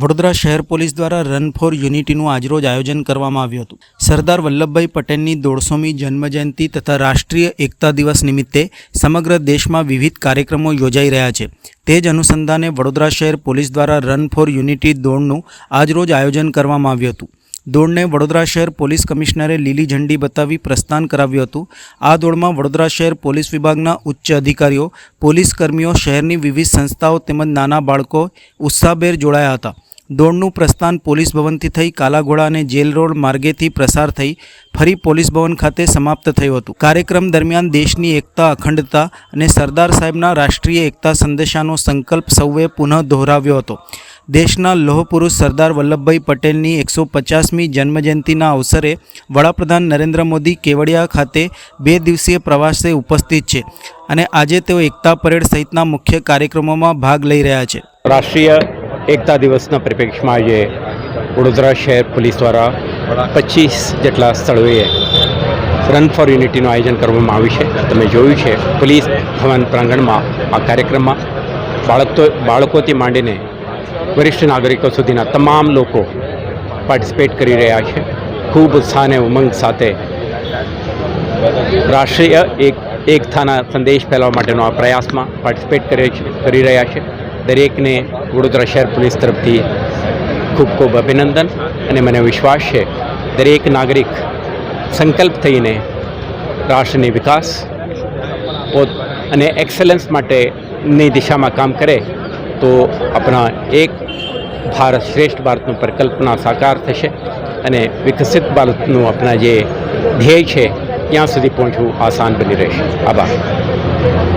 વડોદરા શહેર પોલીસ દ્વારા run for યુનિટીનું આજરોજ આયોજન કરવામાં આવ્યું હતું. સરદાર વલ્લભભાઈ પટેલની દોઢસોમી જન્મજયંતિ તથા રાષ્ટ્રીય એકતા દિવસ નિમિત્તે સમગ્ર દેશમાં વિવિધ કાર્યક્રમો યોજાઈ રહ્યા છે. તે જ અનુસંધાને વડોદરા શહેર પોલીસ દ્વારા રન ફોર યુનિટી દોડનું આજરોજ આયોજન કરવામાં આવ્યું હતું. દોડને વડોદરા શહેર પોલીસ કમિશનરે લીલી ઝંડી બતાવી પ્રસ્થાન કરાવ્યું હતું. આ દોડમાં વડોદરા શહેર પોલીસ વિભાગના ઉચ્ચ અધિકારીઓ પોલીસ કર્મીઓ શહેરની વિવિધ સંસ્થાઓ તેમજ નાના બાળકો ઉત્સાહભેર જોડાયા હતા. દોડનું પ્રસ્થાન પોલીસ ભવનથી થઈ કાલાઘોડા અને જેલ રોડ માર્ગેથી પ્રસાર થઈ ફરી પોલીસ ભવન ખાતે સમાપ્ત થયું હતું. કાર્યક્રમ દરમિયાન દેશની એકતા, અખંડતા અને સરદાર સાહેબના રાષ્ટ્રીય એકતા સંદેશાનો સંકલ્પ સૌએ પુનઃ દોહરાવ્યો હતો. દેશના લોહ પુરુષ સરદાર વલ્લભભાઈ પટેલની એકસો પચાસમી જન્મજયંતિના અવસરે વડાપ્રધાન નરેન્દ્ર મોદી કેવડિયા ખાતે બે દિવસીય પ્રવાસે ઉપસ્થિત છે અને આજે તેઓ એકતા પરેડ સહિતના મુખ્ય કાર્યક્રમોમાં ભાગ લઈ રહ્યા છે. રાષ્ટ્રીય એકતા દિવસના પરિપ્રેક્ષમાં આજે વડોદરા શહેર પોલીસ દ્વારા પચીસ જેટલા સ્થળોએ રન ફોર યુનિટીનું આયોજન કરવામાં આવ્યું છે. તમે જોયું છે, પોલીસ ભવન પ્રાંગણમાં આ કાર્યક્રમમાં બાળકો, બાળકોથી માંડીને વરિષ્ઠ નાગરિકો સુધીના તમામ લોકો પાર્ટિસિપેટ કરી રહ્યા છે. ખૂબ ઉત્સાહ અને ઉમંગ સાથે રાષ્ટ્રીય એક એકતાના સંદેશ ફેલાવવા માટેનો આ પ્રયાસમાં પાર્ટિસિપેટ કરે રહ્યા છે. દરેકને વડોદરા શહેર પોલીસ તરફથી ખૂબ ખૂબ અભિનંદન અને મને વિશ્વાસ છે દરેક નાગરિક સંકલ્પ થઈને રાષ્ટ્રની વિકાસ પોત અને એક્સલન્સ માટેની દિશામાં કામ કરે તો આપણા એક ભારત શ્રેષ્ઠ ભારતનું પરિકલ્પના સાકાર થશે અને વિકસિત ભારતનું આપણા જે ધ્યેય છે, ત્યાં સુધી પહોંચવું આસાન બની રહેશે. આભાર.